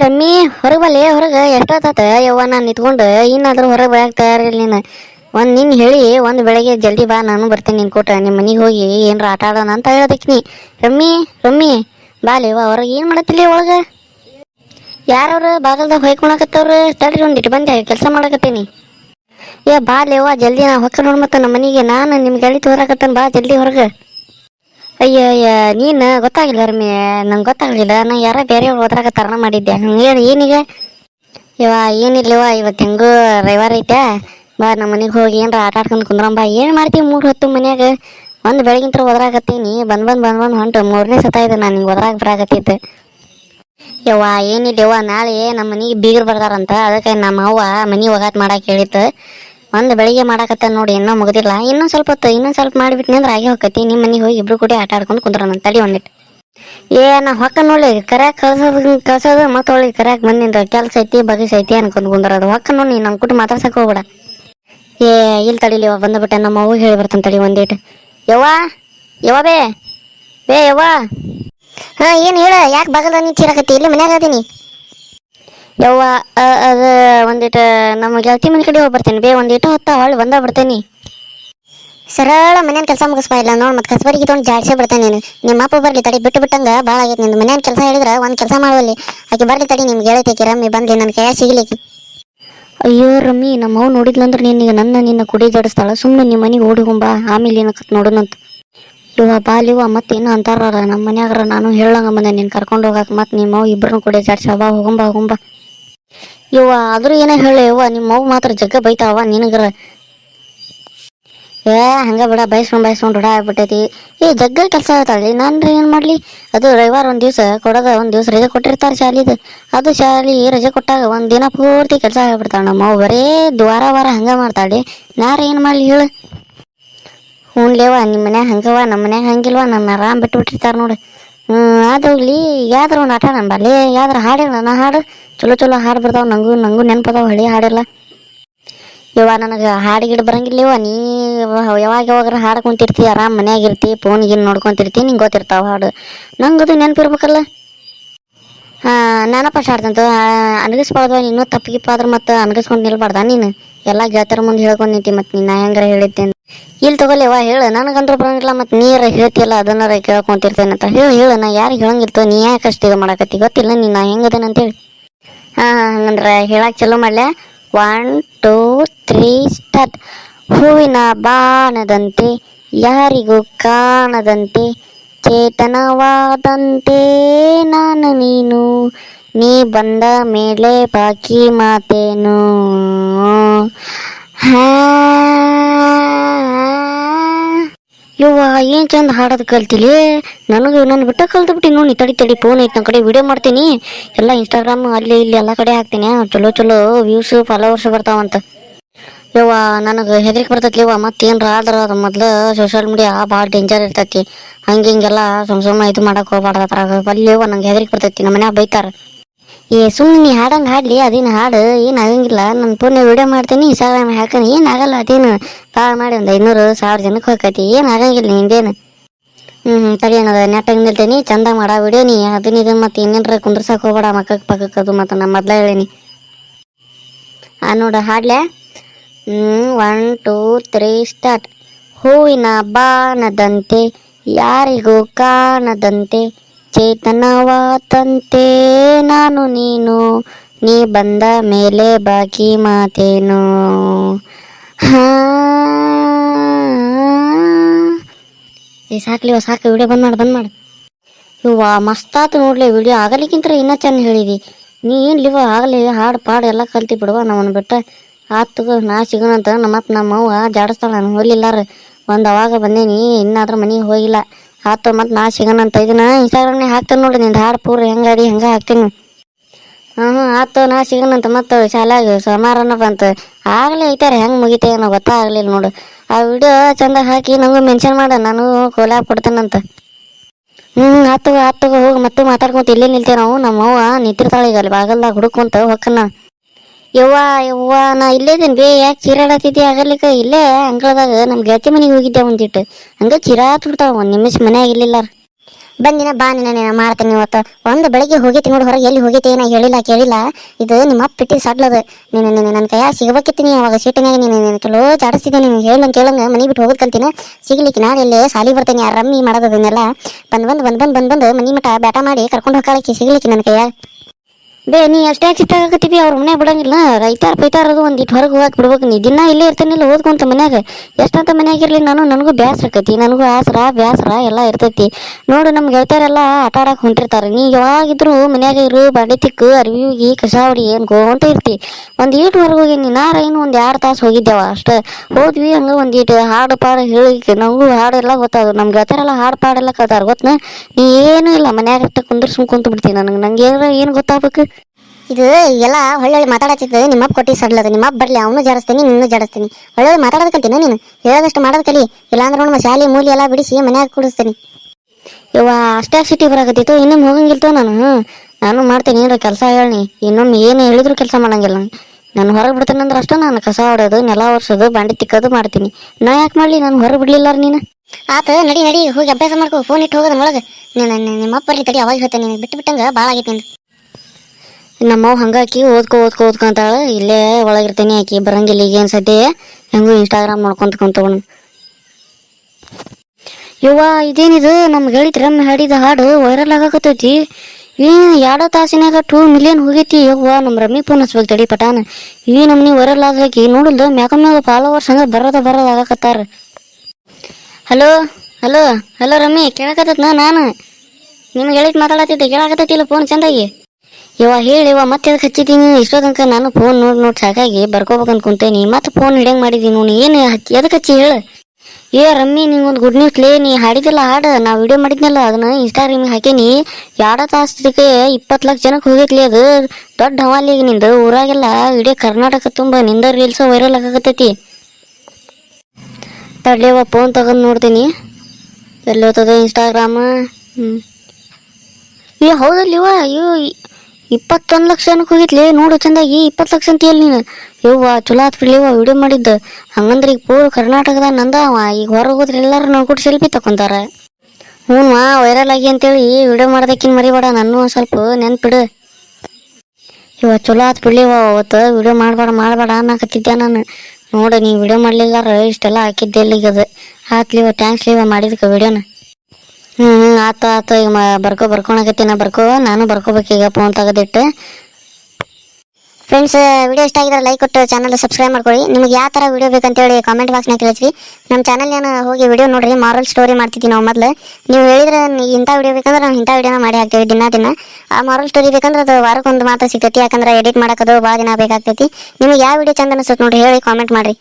Rummy, ಹೊರಗೆ ಬಲ್ಲಿ ಹೊರಗೆ ಎಷ್ಟೊತ್ತಾತ? ಯವ್ವ, ನಾನು ನಿಂತ್ಕೊಂಡು ಇನ್ನಾದ್ರೂ ಹೊರಗೆ ಬರಕ್ಕೆ ತಯಾರಿಲ್ಲ ನೀನು. ಒಂದು ನಿನ್ನ ಹೇಳಿ, ಒಂದು ಬೆಳಗ್ಗೆ ಜಲ್ದಿ ಬಾ, ನಾನು ಬರ್ತೇನೆ ನಿನ್ನ ಕೊಟ್ಟ ನಿಮ್ಮ ಮನೆಗೆ ಹೋಗಿ ಏನ್ರ ಆಟ ಆಡೋಣ ಅಂತ ನೀ. ರಮ್ಮಿ ರಮ್ಮಿ ಬಾಲಿ ಯವ್ವ, ಹೊರಗೆ ಏನು ಮಾಡತ್ತಿಲ್ಲ ಒಳಗೆ? ಯಾರವ್ರು ಬಾಗಲ್ದಾಗ ಹೊಯ್ಕೊಳಕತ್ತವ್ರು? ತಡ್ರಿ ಇಟ್ಟು ಬಂದೆ, ಕೆಲಸ ಮಾಡಕತ್ತೀನಿ. ಏ, ಬಾ ಲೇವ ಜಲ್ದಿ ನಾ ಹೊಕ್ಕ ನೋಡ್ಮತ್ತ ನಮ್ಮ ಮನೆಗೆ. ನಾನು ನಿಮ್ಗೆ ಹೇಳಿ ಹೊರಕತ್ತಾನ ಬಾ ಜಲ್ದಿ ಹೊರಗೆ. ಅಯ್ಯ ನೀನ ನೀನು ಗೊತ್ತಾಗಿಲ್ಲ ರಮ್ಯ. ನಂಗೆ ಗೊತ್ತಾಗ್ಲಿಲ್ಲ. ನಾ ಯಾರ ಹೋದ್ರಾಗ ತರಣ ಮಾಡಿದ್ದೆ. ಹಂಗೆ ಏನೀಗ? ಇವ ಏನಿಲ್ಲವ ಇವತ್ತು ಹೆಂಗೂ ರವಿವಾರ ಐತೆ ಬಾ ನಮ್ಮ ಮನೆಗೆ ಹೋಗಿ ಏನ್ರ ಆಟ ಆಡ್ಕೊಂಡು ಕುಂದ್ರಂಬ ಏನು ಮಾಡ್ತೀವಿ ಮೂರು ಹೊತ್ತು ಮನ್ಯಾಗ? ಒಂದು ಬೆಳಗಿಂತ್ರ ಓದ್ರಾಗತ್ತೀನಿ ಬಂದ್, ಬಂದು, ಬಂದ್ ಬಂದ್ ಹೊಂಟು. ಮೂರನೇ ಸತ ಇದೆ ನಾನು, ಹಿಂಗೆ ಓದ್ರಾಗ ಬರಾಗತ್ತಿದ್ದೆ ಯವ್ವ ಏನಿಲ್ಲ ನಾಳೆ ನಮ್ಮ ಮನೆಗೆ ಬೀಗರು ಬರ್ತಾರಂತ ಅದಕ್ಕೆ ನಮ್ಮ ಅವ್ವ ಮನೆ ಒಗಾತ್ ಮಾಡಕ್ಕೆ ಹೇಳಿತ್ತು. ಒಂದು ಬೆಳಿಗ್ಗೆ ಮಾಡಾಕತ್ತ ನೋಡಿ, ಇನ್ನೂ ಮುಗ್ದಿಲ್ಲ. ಇನ್ನೊಂದು ಸ್ವಲ್ಪ ಹೊತ್ತು ಇನ್ನೊಂದು ಸ್ವಲ್ಪ ಮಾಡಿಬಿಟ್ನಿ ಅಂದ್ರೆ ಆಗಿ ಹೋಗತಿ ನಿಮ್ಮ ಮನೆಗೆ ಹೋಗಿ ಇಬ್ರು ಕೂಡಿ ಆಟ ಆಡ್ಕೊಂಡು ಕುಂದ್ರೋಣ ತಡಿ ಒಂದಿಟ್ಟು ಏ, ನಾ ಹೊಕ್ಕ ನೋಡಿ ಕರ್ಯಾಕ್ ಕಳ್ಸೋದು ಕಳ್ಸೋದು ಮತ್ತೆ ಒಳಗೆ ಕರ್ಯಾಕ್ ಬಂದಿಂದ ಕೆಲ್ಸ ಐತಿ ಬಗಸ್ ಐತಿ ಅನ್ಕೊಂಡ್ ಕುಂದ್ರೋದು ಹೊಕ್ಕ ನೋಡಿ ನಮ್ಮ ಕುಟುಂಬ ಮಾತಾಡ್ಸಕ್ ಹೋಗ್ಬೇಡ. ಏ ಇಲ್ಲಿ ತಡಿಲಿ ಬಂದ್ಬಿಟ್ಟೆ, ನಮ್ಮ ಅವ್ವ ಹೇಳಿ ಬರ್ತಾನೆ ತಡಿ ಒಂದಿಟ್ಟು ಯವ್ವಾ, ಯವ್ವ ಬೇ ಬೇ ಯವ್ವ. ಹಾ, ಏನು ಹೇಳ, ಯಾಕೆ ಬಗಲ ನೀ ಚೀರಾಕತ್ತಿ? ಇಲ್ಲಿ ಮನ್ಯಾಗ ಅದೀನಿ. ಯವ್ವ ಅದ ಒಂದಿಟ ನಮ್ಮ ಗೆಳತಿ ಮನೆ ಕಡೆ ಹೋಗಿ ಬರ್ತೇನೆ ಬೇ, ಒಂದಿಟ ಹೊತ್ತ ಹೊಳ್ಳಿ ಬಂದ ಬಿಡ್ತೇನೆ. ಸರಳ ಮನ್ಯಾನ ಕೆಲಸ ಮುಗಿಸ್ಬಾ, ಇಲ್ಲ ನೋಡ್ ಮತ್ತೆ ಕಸ್ಬರಿಗೆ ತೊಗೊಂಡು ಜಾಡ್ಸೇ ಬಿಡ್ತೇನೆ ನೀನು. ನಿಮ್ಮ ಅಪ್ಪ ಬರ್ಲಿ ತಡಿ, ಬಿಟ್ಟು ಬಿಟ್ಟಂಗ ಭಾಳ ಆಗೈತೆ ನಿಮ್ದು ಮನ್ಯಾನ ಕೆಲಸ ಹೇಳಿದ್ರೆ ಒಂದ್ ಕೆಲಸ ಮಾಡುವಲ್ಲಿ. ಆಕೆ ಬರ್ಲಿ ತಡಿ, ನಿಮ್ಗೆ ಗೆಳತಿ ರಮ್ಮಿ ಬಂದ್ಲಿ ನನ್ನ ಕೈಯಾಗ ಸಿಗ್ಲಿಕ್ಕೆ. ಅಯ್ಯೋ ರಮ್ಮಿ ನಮ್ಮ ಅವ್ ನೋಡಿದ್ಲಂದ್ರೆ ಈಗ ನನ್ನ ನಿನ್ನ ಕುಡಿ ಜಡಿಸ್ತಾಳ. ಸುಮ್ಮನೆ ನಿಮ್ಮ ಮನೆಗೆ ಓಡಿ ಹೋಗ್ಬಾ ಆಮೇಲೆ ಏನಕ್ಕೆ ನೋಡೋಣಂತ ಇವ ಬಾಲಿವ ಮತ್ತೇನು ಅಂತಾರ ನಮ್ಮ ಮನ್ಯಾಗರ ನಾನು ಹೇಳಂಗ ಬಂದೆ ನೀನು ಕರ್ಕೊಂಡು ಹೋಗಾಕ ಮತ್ತೆ ನಿಮ್ಮ ಇಬ್ಬರನ್ನ ಕುಡಿ ಜಾಡ್ಸ, ಬಾ, ಹೋಗಂಬ ಹೋಗಂಬ. ಇವ ಆದ್ರೂ ಏನೇ ಹೇಳಿ ಯವ್ವ ನಿಮ್ಮ ಅವ್ವ ಮಾತ್ರ ಜಗ್ಗ ಬೈತಾವ, ನಿನಗರ. ಏ, ಹಂಗ ಬಿಡ ಬಯಸ್ಕೊಂಡ್ ಬಯಸ್ಕೊಂಡು ರೂಢ ಆಗ್ಬಿಟ್ಟೈತಿ. ಏ ಜಗ್ಗ ಕೆಲಸ ಆಯ್ತಾಳಿ ನಾನು ಏನು ಮಾಡ್ಲಿ? ಅದು ರವಿವಾರ ಒಂದ್ ದಿವಸ, ಕೊಡೋದ ಒಂದ್ ದಿವಸ ರಜೆ ಕೊಟ್ಟಿರ್ತಾರ ಶಾಲಿದು. ಅದು ಶಾಲಿ ರಜೆ ಕೊಟ್ಟಾಗ ಒಂದು ದಿನ ಪೂರ್ತಿ ಕೆಲಸ ಆಗ್ಬಿಡ್ತಾಳೆ ನಮ್ಮ ಅವ್ವ. ಬರೇ ದ್ವಾರ ವಾರ ಹಂಗ ಮಾಡ್ತಾಳೆ ನಾರ ಏನು ಮಾಡ್ಲಿ ಹೇಳು? ಹ್ಞೂನ್ಲೇವ ನಿಮ್ಮ ಮನ್ಯಾಗ ಹಂಗವ ನಮ್ಮ ಮನ್ಯಾಗ ಹಂಗಿಲ್ವ ನಮ್ಮ ಆರಾಮ್ ಬಿಟ್ಟು ಬಿಟ್ಟಿರ್ತಾರ ನೋಡು ಅದು ಹೋಗ್ಲಿ, ಯಾವ್ದಾರ ಒಂದ್ ಆಟ ನಂಬಲ್ಲಿ ಯಾವ್ದಾರ ಹಾಡಿಲ್ಲ ನಾ ಹಾಡು. ಚಲೋ ಚಲೋ ಹಾಡು ಬರ್ತಾವ ನಂಗೂ ನಂಗೂ ನೆನಪದಾವ, ಹಳಿ ಹಾಡಿಲ್ಲ. ಇವ ನನಗೆ ಹಾಡು ಗಿಡ ಬರಂಗಿಲ್ಲವ ನೀ ಯಾವಾಗ ಯಾವಾಗ ಹಾಡು ಕುಂತಿರ್ತಿ, ಆರಾಮ್ ಮನ್ಯಾಗ ಇರ್ತಿ ಫೋನ್ ಗೀನ್ ನೋಡ್ಕೊಂತಿರ್ತಿ, ನಿಂಗೆ ಗೊತ್ತಿರ್ತಾವ ಹಾಡು. ನಂಗೆ ಅದು ನೆನಪಿರ್ಬೇಕಲ್ಲ ನಾನಪ್ಪ ಹಾಡ್ತಂತ ಅನಗಿಸ್ಬಾರ್ದು, ಇನ್ನೂ ತಪ್ಪಿಗಿಪ್ಪ ಆದ್ರೆ ಮತ್ತೆ ಅನಗಿಸ್ಕೊಂಡು ನಿಲ್ಬಾರ್ದ ನೀನು? ಎಲ್ಲ ಗೆಳತರ ಮುಂದೆ ಹೇಳ್ಕೊಂಡು ನಿಂತಿ ಮತ್ತೆ ನೀನು ಹೆಂಗಾರ ಹೇಳಿದ್ದೆ. ಇಲ್ಲಿ ತಗೊಳ್ಳಿವ ಹೇಳು ನನಗಂದ್ರೂ ಬರಂಗಿಲ್ಲ ಮತ್ತೆ ನೀರ ಹೇಳ್ತಿಯಲ್ಲ, ಅದನ್ನಾರ ಕೇಳ್ಕೊಂತಿರ್ತೇನೆ ಅಂತ ಹೇಳು ಹೇಳು, ನಾ ಯಾರಿಗೆ ಹೇಳಂಗಿರ್ತೋ ನೀ ಯಾಕೆ ಅಷ್ಟು ಇದು ಮಾಡಕತ್ತಿ? ಗೊತ್ತಿಲ್ಲ, ನೀನು ನಾ ಹೆಂಗದೇನೆ ಅಂತೇಳಿ ಹಾಂ, ಹಂಗಂದ್ರೆ ಹೇಳಕ್ಕೆ ಚಲೋ ಮಾಡ್ಲೆ. ಒನ್ ಟೂ ತ್ರೀ ಸ್ಟಾರ್ಟ್ ಹೂವಿನ ಬಾಣದಂತೆ, ಯಾರಿಗೂ ಕಾಣದಂತೆ, ಚೇತನವಾದಂತೆ ನಾನು ನೀನು. ನೀ ಬಂದ ಮೇಲೆ ಬಾಕಿ ಮಾತೇನು. ಹಾ. ಯವ್ವ, ಏನ್ ಚಂದ ಹಾಡೋದು ಕಲ್ತಿಲಿ? ನನಗೆ ನನ್ನ ಬಿಟ್ಟ ಕಲ್ತು ಬಿಟ್ಟು ನೋಡಿ ತಡಿ ತಡಿ ಫೋನ್ ಐತೆ ನನ್ನ ಕಡೆ ವಿಡಿಯೋ ಮಾಡ್ತೀನಿ. ಎಲ್ಲ ಇನ್ಸ್ಟಾಗ್ರಾಮ್ ಅಲ್ಲಿ, ಇಲ್ಲಿ ಎಲ್ಲ ಕಡೆ ಹಾಕ್ತೀನಿ. ಚಲೋ ಚಲೋ ವ್ಯೂಸ್ ಫಾಲೋವರ್ಸ್ ಬರ್ತಾವಂತ. ಯವ್ವ, ನನಗೆ ಹೆದರಿಕೆ ಬರ್ತೈತಿ ಯವ್ವ, ಮತ್ತೇನ್ರ ಆದ್ರೆ ಅದು ಮೊದ್ಲು ಸೋಷಿಯಲ್ ಮೀಡಿಯಾ ಭಾಳ ಡೇಂಜರ್ ಇರ್ತೈತಿ. ಹಂಗೆ ಹಿಂಗೆಲ್ಲ ಸುಮ್ ಸುಮ್ಮನೆ ಇದು ಮಾಡಕ್ಕೆ ಹೋಗ್ಬಾರ್ದು ಅದ್ರಾಗ. ಬಲ್ಲಿ ಯವ್ವ, ನಂಗೆ ಹೆದರಿಕೆ ಬರ್ತೈತಿ ನಮ್ಮ ಮನ್ಯಾಗ ಬೈತಾರ. ಏ ಸುಮ್ಮನೆ ನೀ ಹಾಡಂಗೆ ಹಾಡಲಿ, ಅದೇನು ಹಾಡು, ಏನು ಆಗಂಗಿಲ್ಲ. ನನ್ನ ಪುಣ್ಯ ವಿಡಿಯೋ ಮಾಡ್ತೀನಿ ಇನ್ಸ್ಟಾಗ್ರಾಮ್ ಹಾಕನಿ. ಏನು ಆಗಲ್ಲ ಅದೇನು. ಭಾಳ ಮಾಡಿ ಒಂದು ಐನೂರು, ಸಾವಿರ ಜನಕ್ಕೆ ಹೋಗತಿ ಏನು ಆಗಂಗಿಲ್ಲ ನಿಂದೇನು ಹ್ಞೂ ತಡಿ ಅನ್ನೋದು. ನೆಟ್ಟಾಗಿ ನಿಲ್ತೀನಿ. ಚಂದ ಮಾಡ ವಿಡಿಯೋ ನೀ. ಅದನ್ನ ಇದನ್ನು ಮತ್ತೆ ಇನ್ನೇನ್ರ ಕುಂದ್ರಸಕ್ಕೆ ಹೋಗ್ಬೇಡ. ಮಕ್ಕಕ್ಕೆ ಪಕ್ಕಕ್ಕೆ ಅದು ಮತ್ತು ನಾ ಮೊದ್ಲ ಹೇಳೀನಿ. ಆ, ನೋಡು, ಹಾಡ್ಲೆ. ಒನ್ ಟೂ ತ್ರೀ ಸ್ಟಾರ್ಟ್ ಹೂವಿನ ಬಾಣದಂತೆ ಯಾರಿಗೂ ಕಾಣದಂತೆ ಚೇತನವಾದಂತೆ ನಾನು ನೀನು, ನೀ ಬಂದ ಮೇಲೆ ಬಾಕಿ ಮಾತೇನು. ಹಾ. ಏ, ಸಾಕ್ಲಿ ಸಾಕು, ವಿಡಿಯೋ ಬಂದ್ ಮಾಡಿ, ಬಂದ್ ಮಾಡು. ಇವ್ವ ಮಸ್ತಾತು ನೋಡ್ಲಿ, ವಿಡಿಯೋ ಆಗಲಿಕ್ಕಿಂತ ಇನ್ನೂ ಚೆಂದ ಹೇಳಿದಿ. ನೀ ಏನು ಲಿವ ಆಗಲಿ, ಹಾಡು, ಪಾಡು ಎಲ್ಲ ಕಲ್ತಿ ಬಿಡುವ ನಮ್ಮನ್ನು ಬಿಟ್ಟ ಆತು ನಾ ಸಿಗೋಣಂತ ನಮ್ಮ ಮತ್ತೆ ನಮ್ಮ ಅವ್ವ ಜಾಡಿಸ್ತಾಳ, ನಾನು ಹೋಗ್ಲಿಲ್ಲಾರ. ಒಂದು ಅವಾಗ ಬಂದೇನಿ, ಇನ್ನಾದ್ರೂ ಮನೆಗೆ ಹೋಗಿಲ್ಲ. ಆತು ಮತ್ತೆ ನಾ ಸಿಗೋಣಂತ ಇದನ್ನ ಇನ್ಸ್ಟಾಗ್ರಾಮ್ನಾಗ ಹಾಕ್ತೇನೆ ನೋಡಿ ನಿಂದು ಹಾಡು ಪೂರ ಹೆಂಗಾಡಿ ಹೆಂಗೆ ಹಾಕ್ತೀನಿ. ಹ್ಞೂ ಹ್ಞೂ ಆತು ನಾ ಸಿಗೋಣಂತ ಮತ್ತು ಶಾಲ್ಯಾಗ ಸಮಾರಾನ ಬಂತು ಆಗಲೇ ಐತಾರೆ, ಹೆಂಗೆ ಮುಗಿತೆ ಏನೋ ಗೊತ್ತಾಗಲಿಲ್ಲ ನೋಡು. ಆ ವಿಡಿಯೋ ಚಂದ ಹಾಕಿ ನನಗೂ ಮೆನ್ಷನ್ ಮಾಡ, ನಾನು ಕೋಲಾಗ ಕೊಡ್ತೇನಂತ ಹ್ಞೂ ಆತು ಆತು ಹೋಗಿ ಮತ್ತೆ ಮಾತಾಡ್ಕೊಂತ ಇಲ್ಲೇ ನಿಲ್ತೇವೆ ನಾವು. ನಮ್ಮ ಅವ್ವ ನಿಂತಿರ್ತಾಳೆ ಈಗ ಅಲ್ಲಿ ಬಾಗಲ್ದಾಗ ಹುಡುಕೊಂತ ಹೊಕ್ಕನ ಯವ್ವ ಯವ್ವ, ನಾ ಇಲ್ಲೇ ಇದ್ದೀನಿ ಬೇ, ಯಾಕೆ ಚೀರಾಡತ್ತಿದ್ದೆ ಆಗಲಿಕ್ಕ ಇಲ್ಲೇ ಅಂಗಳದಾಗ ನಮ್ಮ ಗೆಳತಿ ಮನೆಗೆ ಹೋಗಿದ್ದೆ ಒಂದಿಟ್ಟು ಹಂಗೆ ಚೀರಾತ್ ಬಿಡ್ತಾವ ಒಂದು ನಿಮಿಷ ಮನೆಯಾಗ ಇರ್ಲಿಲ್ಲ. ಬಂದಿನ ಬಾ ನಿನ್ನ ನೀನು ಮಾಡ್ತೀನಿ ಇವತ್ತು. ಒಂದು ಬೆಳಗ್ಗೆ ಹೋಗೈತಿ ನೋಡಿ, ಹೊರಗೆ ಎಲ್ಲಿ ಹೋಗೈತಿ ನಾ ಹೇಳಿಲ್ಲ, ಕೇಳಿಲ್ಲ. ಇದು ನಿಮ್ಮ ಅಪ್ಪ ಪಿಟ್ಟಿ ಸಡ್ಲದು ನೀನು ನೀನು ನನ್ನ ಕೈಯಾಗ ಸಿಗಬೇಕಿತ್ತೀನಿ ಅವಾಗ ಸೀಟಿನಾಗ ನೀನು ನೀನು ಚಲೋ ಜಾಡಿಸ್ತಿದ್ದೆ ನೀನು ಹೇಳಂಗೆ ಕೇಳಂಗೆ ಮನೆ ಬಿಟ್ಟು ಹೋಗೋದು ಕಲ್ತೀನಿ. ಸಿಗ್ಲಿಕ್ಕೆ ನಾನು ಇಲ್ಲಿ ಸಾಲಿ ಬರ್ತೇನೆ ರಮ್ಮಿ ಮಾಡೋದನ್ನೆಲ್ಲ ಬಂದ್ ಬಂದು ಬಂದು ಬಂದ್ ಬಂದ್ ಬಂದು ಮನೆ ಮಠ ಬ್ಯಾಟ ಮಾಡಿ ಕರ್ಕೊಂಡು ಹೋಗಿ ಸಿಗ್ಲಿಕ್ಕೆ ನನ್ನ ಕೈಯಾಗ. ಬೇ, ನೀ ಅಷ್ಟೇ ಸಿಟ್ಟಾಗತ್ತೀವಿ ಅವ್ರ ಮನೆ ಬಿಡಂಗಿಲ್ಲ. ರೈತಾರ ಪೈತಾರ ಅದು ಒಂದಿಟ್ಟು ಹೊರಗೆ ಹೋಗಕ್ಕೆ ಬಿಡ್ಬೇಕು. ನೀ ದಿನ ಇಲ್ಲೇ ಇರ್ತಾನಿಲ್ಲ ಓದ್ಕೊಂತ ಮನ್ಯಾಗ. ಎಷ್ಟಂತ ಮನ್ಯಾಗ ಇರ್ಲಿ ನಾನು? ನನಗೂ ಬ್ಯಾಸ್ರ ಆಕತಿ. ನನಗೂ ಆಸರ, ಬ್ಯಾಸರ ಎಲ್ಲ ಇರ್ತೈತಿ. ನೋಡು ನಮ್ಮ ಗೆಳತಿಯರೆಲ್ಲ ಆಟ ಆಡಕ್ಕೆ ಹೊಂಟಿರ್ತಾರೆ. ನೀ ಯಾವಾಗಿದ್ರು ಮನ್ಯಾಗ ಇರು, ಬಾಡಿ ತಿಕ್ಕು ಅರಿವಿಗಿ ಕಸಾವಡಿ ಅಂತ ಇರ್ತಿ. ಒಂದು ಈಟು ಹೊರಗೆ ಹೋಗಿ ನೀ ನಾರ ಏನು ಒಂದು ಎರಡು ತಾಸು ಹೋಗಿದ್ದೇವ ಅಷ್ಟೇ ಹೋದ್ವಿ ಹಂಗೆ ಒಂದೀಟು ಹಾಡು, ಪಾಡು ಹೇಳಿ ನನಗೂ ಹಾಡೆಲ್ಲ ಗೊತ್ತಾಗ ನಮ್ಮ ಗೆಳತಿಯರೆಲ್ಲ ಹಾಡು ಪಾಡೆಲ್ಲ ಕಳ್ತಾರೆ. ಗೊತ್ತ ನೀ ಏನೂ ಇಲ್ಲ ಮನ್ಯಾಗ ಅಷ್ಟೇ ಕುಂದ್ರ ಕುಂತು ಬಿಡ್ತೀನಿ ನನಗೆ. ನಂಗೆ ಏನು ಗೊತ್ತಾಗ್ಬೇಕು? ಇದು ಎಲ್ಲ ಹೊಳ್ಳೊಳ್ಳಿ ಮಾತಾಡತ್ತಿದ್ದು ನಿಮ್ಮಪ್ಪ ಕೊಟ್ಟಿ ನಿಮ್ಮ ನಿಮ್ಮಪ್ಪ ಬರಲಿ, ಅವನು ಜಾಡಿಸ್ತೀನಿ ನಿನ್ನೂ ಜಾಡಿಸ್ತೀನಿ ಒಳ್ಳೊಳ್ಳೆ ಮಾತಾಡೋದು ಕಲ್ತೀನ ನೀನು ಹೇಳೋದಷ್ಟು ಮಾಡೋದು ಕಲಿ. ಇಲ್ಲಾಂದ್ರೆ ನಮ್ಮ ಶಾಲೆ, ಮೂಲಿ ಎಲ್ಲ ಬಿಡಿಸಿ ಮನ್ಯಾಗ ಕೂಡಿಸ್ತೀನಿ. ಇವ ಅಷ್ಟೇ ಸಿಟಿ ಬರಾಕತ್ತಿತ್ತು ಇನ್ನೊಮ್ಮೆ ಹೋಗಂಗಿಲ್ತೋ ನಾನು? ನಾನು ಮಾಡ್ತೀನಿ ಏನ್ರ ಕೆಲಸ ಹೇಳಿ ಇನ್ನೊಮ್ಮೆ ಏನು ಹೇಳಿದ್ರು ಕೆಲಸ ಮಾಡಂಗಿಲ್ಲ ನಾನು. ಹೊರಗೆ ಬಿಡ್ತೇನೆ ಅಷ್ಟೇ ನಾನು ಕಸ ಹೊಡೋದು ನೆಲ ಒರೆಸೋದು, ಬಾಂಡಿ ತಿಕ್ಕೋದು ಮಾಡ್ತೀನಿ. ನಾ ಯಾಕೆ ಮಾಡಲಿ? ನಾನು ಹೊರಗೆ ಬಿಡ್ಲಿಲ್ಲಾರ ನೀನು. ಆತ, ನಡಿ ನಡಿ, ಹೋಗಿ ಅಭ್ಯಾಸ ಮಾಡ್ಕೋ ಫೋನ್ ಇಟ್ಟು ಹೋಗೋದು ಒಳಗೆ. ನೀನು ನಿಮ್ಮಪ್ಪ ಬರ್ಲಿ ತಡಿ, ಅವಾಗ ಹೇಳ್ತೇನೆ ಬಿಟ್ಟು ಬಿಟ್ಟಂಗೆ ಭಾಳ ಆಗೈತೆ ನಿಂದು. ನಮ್ಮವ್ ಹಂಗಾಕಿ ಓದ್ಕೋ, ಓದ್ಕೊ ಓದ್ಕೊ ಅಂತಾಳೆ. ಇಲ್ಲೇ ಒಳಗಿರ್ತೀನಿ ಆಕಿ ಬರಂಗಿಲ್ಲ ಈಗೇನು ಸದ್ಯ ಹೆಂಗೂ ಇನ್ಸ್ಟಾಗ್ರಾಮ್ ಮಾಡ್ಕೊಂತ ಕುಂತ್ಕೊಂಡು ಯವ್ವ, ಇದೇನಿದು? ನಮ್ಗೆ ಹೇಳಿದ್ರಿ ಹಾಡಿದ ಹಾಡು ವೈರಲ್ ಆಗಾಕತ್ತೈತಿ. ಏನು ಎರಡೋ ತಾಸಿನಾಗ ಟೂ ಮಿಲಿಯನ್ ಹೋಗೈತಿ ಯವ್ವ. ನಮ್ಮ ರಮ್ಮಿ ಫೋನ್ ಹಚ್ಬೇಕು ತಡಿ ಪಟಾನ. ಈ ನಮ್ನಿ ವೈರಲ್ ಆಗಾಕಿ ನೋಡಿಲ್ದ ಮ್ಯಾಕಮ್ಯಾಗ ಫಾಲೋವರ್ಸ್ ಹಂಗ ಬರೋದ ಬರೋದ ಆಗಾಕತ್ತಾರ. ಹಲೋ ಹಲೋ ಹಲೋ ರಮ್ಮಿ ಕೇಳಕತ್ತೈತ್ ನಾನು? ನಿಮ್ಗೆ ಹೇಳಿದ್ ಮಾತಾಡತ್ತಿದ್ದೆ ಕೇಳಾಕತ್ತೈತಿಲ್ಲ ಫೋನ್ ಚಂದಾಗಿ? ಇವ ಹೇಳಿ ಇವ ಮತ್ತೆ ಅದಕ್ಕೆ ಹಚ್ಚಿದ್ದೀನಿ? ಇಷ್ಟೋ ತನಕ ನಾನು ಫೋನ್ ನೋಡಿ ನೋಡಿ ಸಾಕಾಗಿ ಬರ್ಕೋಬೇಕಂತ ಕುಂತೇನಿ. ಮತ್ತೆ ಫೋನ್ ಹಿಡಿಯಂಗೆ ಮಾಡಿದ್ದೀನಿ ನೋಡಿ ಏನು ಹಚ್ಚಿ ಅದಕ್ಕೆ ಹಚ್ಚಿ ಹೇಳು? ಏ ರಮ್ಮಿ, ನಿಂಗೊಂದು ಗುಡ್ ನ್ಯೂಸ್ ಲೇ, ನೀ ಹಾಡಿದಿಲ್ಲ ಹಾಡು ನಾ ವಿಡಿಯೋ ಮಾಡಿದ್ನಲ್ಲ, ಅದನ್ನ ಇನ್ಸ್ಟಾಗ್ರಾಮಿಗೆ ಹಾಕೇನಿ. ಎರಡು ತಾಸಕ್ಕೆ ಇಪ್ಪತ್ತು ಲಕ್ಷ ಜನಕ್ಕೆ ಹೋಗೈತ್ಲಿ ಅದು ದೊಡ್ಡ ಹವಾಲಿಗೆ ನಿಂದು. ಊರಾಗೆಲ್ಲ ಇಡೀ ಕರ್ನಾಟಕ ತುಂಬ ನಿಂದ ರೀಲ್ಸ್ ವೈರಲ್ ಆಗಕತ್ತೈತಿ. ತಡ್ಲೇವ ಫೋನ್ ತಗೊಂಡು ನೋಡ್ತೀನಿ. ಎಲ್ಲಿ ಹೋಗ್ತದೆ ಇನ್ಸ್ಟಾಗ್ರಾಮ ಹ್ಞೂ ಏ ಹೌದಲ್ಲಿವ ಅಯ್ಯೋ ಇಪ್ಪತ್ತೊಂದು ಲಕ್ಷ ಜನಕ್ಕೆ ಹೋಗಿತ್ಲಿ? ನೋಡು ಚಂದಾಗಿ ಇಪ್ಪತ್ತು ಲಕ್ಷ ಅಂತ ಹೇಳಿ ನೀನು. ಯವ್ವ, ಚಲೋ ಆತ್ ಬಿಡ್ಲಿವ್ವ ವಿಡಿಯೋ ಮಾಡಿದ್ದು. ಹಂಗಂದ್ರೆ ಈಗ ಪೂರ್ ಕರ್ನಾಟಕದಾಗ ನಂದ, ಅವ, ಈಗ ಹೊರಗೆ ಹೋದ್ರೆ ಎಲ್ಲರೂ ನೋಡ್ಕೊಟ್ಟು ಸೆಲ್ಫಿ ತಕೊಂತಾರ. ಹ್ಞೂ ವೈರಲ್ ಆಗಿ ಅಂತೇಳಿ ವಿಡಿಯೋ ಮಾಡ್ದಕ್ಕಿನ್ ಮರಿಬೇಡ ನಾನು ಒಂದು ಸ್ವಲ್ಪ ನೆನ್ಪಿಡು. ಇವ ಚಲೋ ಆತ್ ಬಿಡ್ಲಿವ ಅವತ್ತು ವಿಡಿಯೋ ಮಾಡಬೇಡ ಮಾಡಬೇಡ ಅನ್ನಕತ್ತಿದ್ದೆ ನಾನು. ನೋಡು, ನೀ ವಿಡಿಯೋ ಮಾಡ್ಲಿಲ್ಲಾರ, ಇಷ್ಟೆಲ್ಲ ಹಾಕಿದ್ದೆ ಇಲ್ಲಿಗೆ ಅದು ಆತ್ಲಿವ ಥ್ಯಾಂಕ್ಸ್ ಲೀವ ಮಾಡಿದಕ್ಕೆ ವಿಡಿಯೋನ. ಹ್ಞೂ ಆತ ಆತ, ಈಗ ಬರ್ಕೋ ಬರ್ಕೊಳಕತ್ತಿ ನಾ ಬರ್ಕೋ, ನಾನು ಬರ್ಕೋಬೇಕೀಗ ಫೋನ್ ತೆಗೆದಿಟ್ಟು. ಫ್ರೆಂಡ್ಸ್ ವಿಡಿಯೋ ಇಷ್ಟ ಆಗಿದ್ರೆ ಲೈಕ್ ಕೊಟ್ಟು ಚಾನಲ್ ಸಬ್ಸ್ಕ್ರೈಬ್ ಮಾಡ್ಕೊಳ್ಳಿ. ನಿಮ್ಗೆ ಯಾವ ಥರ ವಿಡಿಯೋ ಬೇಕಂತೇಳಿ ಕಾಮೆಂಟ್ ಬಾಕ್ಸ್ನಾಗ ತಿಳಿಸ್ರಿ. ನಮ್ಮ ಚಾನಲ್ ಏನು ಹೋಗಿ ವಿಡಿಯೋ ನೋಡ್ರಿ ಮಾರಲ್ ಸ್ಟೋರಿ ಮಾಡ್ತಿದ್ವಿ ನಾವು ಮೊದಲು. ನೀವು ಹೇಳಿದ್ರೆ ಇಂಥ ವಿಡಿಯೋ ಬೇಕಂದ್ರೆ ನಾವು ಇಂಥ ವಿಡಿಯೋನ ಮಾಡಿ ಹಾಕ್ತೀವಿ ದಿನ ದಿನ. ಆ ಮಾರಲ್ ಸ್ಟೋರಿ ಬೇಕಂದ್ರೆ ಅದು ವಾರಕ್ಕೊಂದು ಮಾತ್ರ ಸಿಗ್ತೈತಿ, ಯಾಕಂದ್ರೆ ಎಡಿಟ್ ಮಾಡೋಕ್ಕದು ಭಾಳ ದಿನ ಬೇಕಾಗ್ತೈತಿ. ನಿಮ್ಗೆ ಯಾವ ವಿಡಿಯೋ ಚಂದ ಅನಿಸುತ್ತೆ ನೋಡಿ ಹೇಳಿ ಕಾಮೆಂಟ್ ಮಾಡಿರಿ.